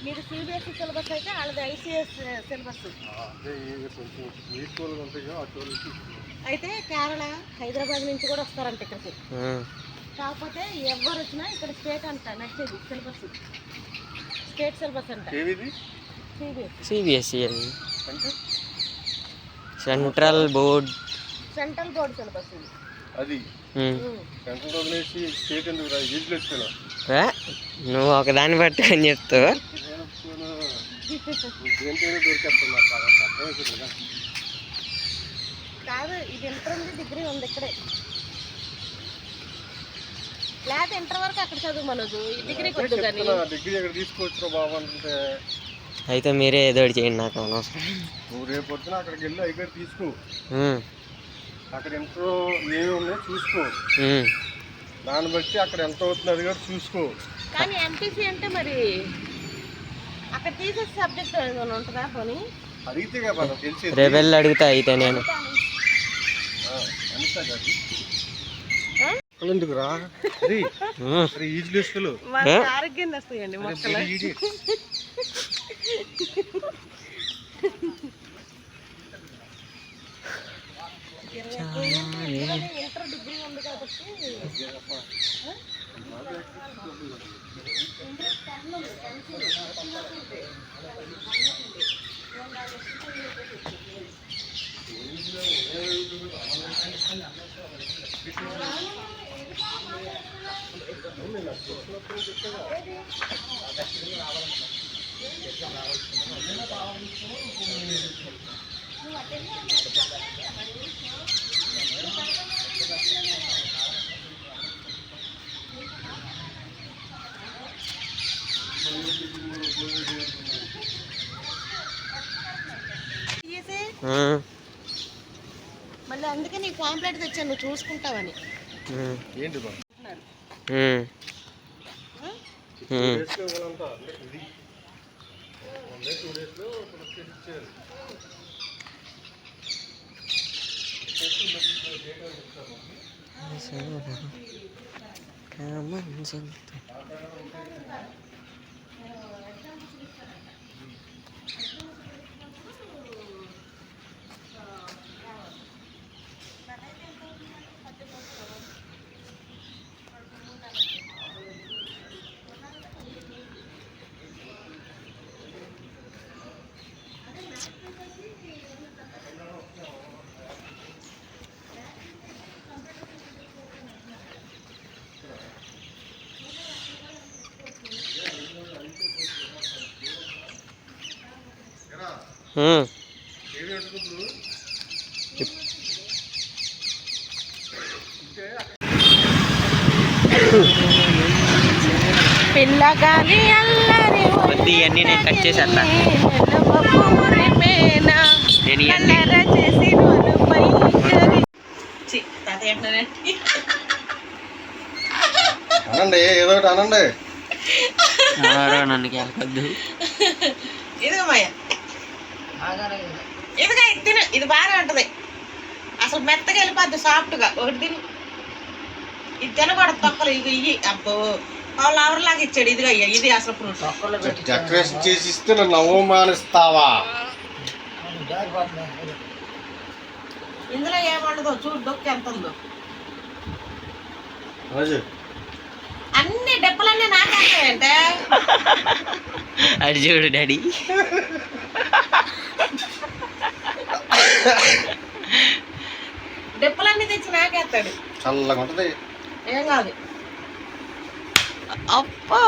మీరు CBSE syllabus అయితే వాళ్ళది ఐసిఎస్ సిలబస్ అయితే కేరళ హైదరాబాద్ నుంచి కూడా వస్తారంట ఇక్కడికి. కాకపోతే ఎవరు వచ్చినా ఇక్కడ స్టేట్ అంట నడిచేది సిలబస్ స్టేట్ సిలబస్ అంట. సిబిఎస్ఈ సిబిఎస్ఈ అది central board central board syllabus అది. వచ్చినా? నువ్వు ఒకదాన్ని పట్టుకొని చెప్తావు దేంతైనా దొరికేస్తున్నా చాలా అర్థమవుతుంది కదా కాదు ఇది ఇంటర్ ఉంది డిగ్రీ ఉంది ఇక్కడే. ఇంటర్ వరకు అక్కడ చదువు డిగ్రీకి వద్దు కానీ. డిగ్రీ అయితే మీరే ఏదో చేయండి నాకు అనవసరం. నువ్వు రేపు పొద్దున అక్కడికి వెళ్ళి తీసుకో. ఉమ్. అక్కడ ఎంతో ఏమి ఉన్నాయో చూసుకో. దాన్ని బట్టి అక్కడ ఎంత అవుతుంది అది కూడా చూసుకో. కానీ ఎంపీసీ అంటే మరి అక్కడ తీసే సబ్జెక్ట్ ఏమైనా ఉంటుందా పోనీ? అడిగితే కదా రేపు అయితే నేను. ఆ, అంతా కాదు ఆ? ఎందుకు రా అది ఉమ్. అరే ఈజీ వస్తాయండి కాబట్టి మళ్ళీ అందుకే నీ పాంప్లెట్ తెచ్చాను నువ్వు చూసుకుంటావని. ఏంటి బా? ఉమ్. 哎呦我来上去一 పిల్లగాలి అల్లరి వద్దు ఇవన్నీ నేను కట్ చేసేస్తా. నేను ఇవన్నీ అనండి ఏదో ఒకటి అనండి. నన్ను కేకొద్దు ఇదిగో మాయ. ఇదిగా ఇది తిను. ఇది బాగా ఉంటది. అసలు మెత్తగా వెళ్ళిపోద్ది సాఫ్ట్గా. ఒకటి తిను. ఇది తినకూడదు తొక్కలు. ఇవి ఇయ్యి. అబ్బో. వాళ్ళు ఎవరిలాగా ఇచ్చాడు. ఇదిగా అయ్యా ఇది అసలు ఫ్రూట్ డెకరేషన్ చేసి ఇస్తే నన్ను అవమానిస్తావా? ఇందులో ఏముండదో చూడు దొక్కు ఎంత ఉందో. రాజు. అన్ని డెప్పలన్నీ నాకేంటే అది చూడు డాడీ. డెప్పలన్నీ తెచ్చి నాకేస్తాడు. చల్లగా ఉంటది ఏం కాదు. అప్పా?